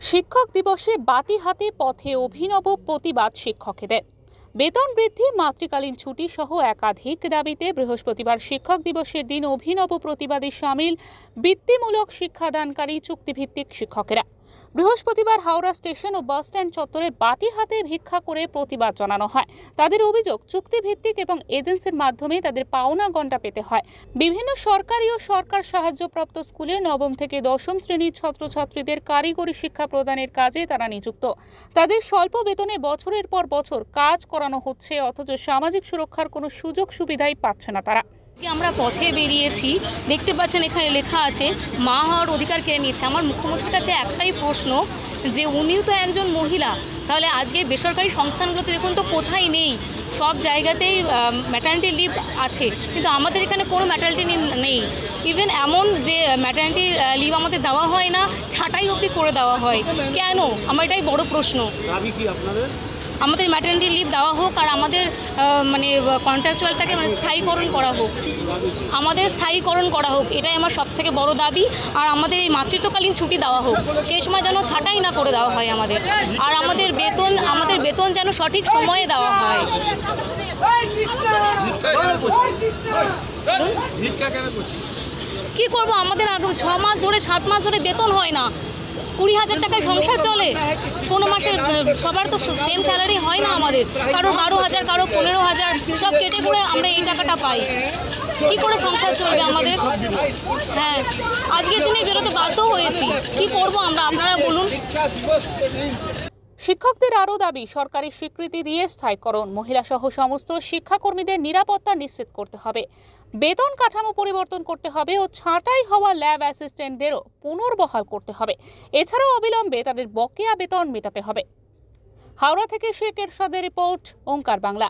শিক্ষক দিবসে বাতি হাতে পথে অভিনব প্রতিবাদ শিক্ষকেদের। বেতন বৃদ্ধি, মাতৃকালীন ছুটি সহ একাধিক দাবিতে বৃহস্পতিবার শিক্ষক দিবসের দিন অভিনব প্রতিবাদে সামিল বৃত্তিমূলক শিক্ষাদানকারী চুক্তিভিত্তিক শিক্ষকেরা। বৃহস্পতিবার হাওড়া স্টেশন ও বাস স্ট্যান্ড চত্বরে বাটি হাতে ভিক্ষা করে প্রতিবাদ জানানো হয়। তাদের অভিযোগ, চুক্তিভিত্তিক এবং এজেন্সির মাধ্যমে তাদের পাওনা গন্টা পেতে হয়। বিভিন্ন সরকারি ও সরকার সাহায্যপ্রাপ্ত স্কুলে নবম থেকে দশম শ্রেণির ছাত্রছাত্রীদের কারিগরি শিক্ষা প্রদানের কাজে তারা নিযুক্ত। তাদের স্বল্প বেতনে বছরের পর বছর কাজ করানো হচ্ছে, অথচ সামাজিক সুরক্ষার কোনো সুযোগ সুবিধাই পাচ্ছে না তারা। আমরা পথে বেরিয়েছি। দেখতে পাচ্ছেন এখানে লেখা আছে, মা হওয়ার অধিকার কেড়ে নিচ্ছে আমার মুখ্যমন্ত্রীর কাছে একটাই প্রশ্ন, যে উনিও তো একজন মহিলা, তাহলে আজকে বেসরকারি সংস্থানগুলোতে দেখুন তো কোথায় নেই। সব জায়গাতেই ম্যাটার্নিটি লিভ আছে, কিন্তু আমাদের এখানে কোনো ম্যাটার্নিটি নেই। ইভেন এমন যে ম্যাটার্নিটি লিভ আমাদের দেওয়া হয় না, ছাটাই অবধি করে দেওয়া হয়। কেন? আমার এটাই বড় প্রশ্ন। আপনাদের? আমাদের ম্যাটার্নিটি লিভ দেওয়া হোক আর আমাদের মানে কন্ট্রাকচুয়ালটাকে মানে স্থায়ীকরণ করা হোক। আমাদের স্থায়ীকরণ করা হোক এটাই আমার সব থেকে বড় দাবি। আর আমাদের এই মাতৃত্বকালীন ছুটি দেওয়া হোক সেই সময় যেন ছাঁটাই না করে দেওয়া হয় আমাদের। আর আমাদের বেতন আমাদের বেতন যেন সঠিক সময়ে দেওয়া হয়। কি করব? আমাদের আগে ছ মাস ধরে সাত মাস ধরে বেতন হয় না। কুড়ি হাজার টাকায় সংসার চলে। কোনো মাসে সবার তো সেম স্যালারি হয় না আমাদের। কারও বারো হাজার, কারও পনেরো হাজার, সব কেটে করে আমরা এই টাকাটা পাই। কি করে সংসার চলবে আমাদের? হ্যাঁ আজকের দিনে বেরোতে বাধ্য হয়েছি। কি করব আমরা? আপনারা বলুন। শিক্ষকদের আরও দাবি সরকারি স্বীকৃতি দিয়ে স্থায়ীকরণ। মহিলাসহ সমস্ত শিক্ষাকর্মীদের নিরাপত্তা নিশ্চিত করতে হবে। বেতন কাঠামো পরিবর্তন করতে হবে ও ছাঁটাই হওয়া ল্যাব অ্যাসিস্ট্যান্টদেরও পুনর্বহাল করতে হবে। এছাড়াও অবিলম্বে তাদের বকেয়া বেতন মেটাতে হবে। হাওড়া থেকে শেখ এরশাদের রিপোর্ট, ওঙ্কার বাংলা।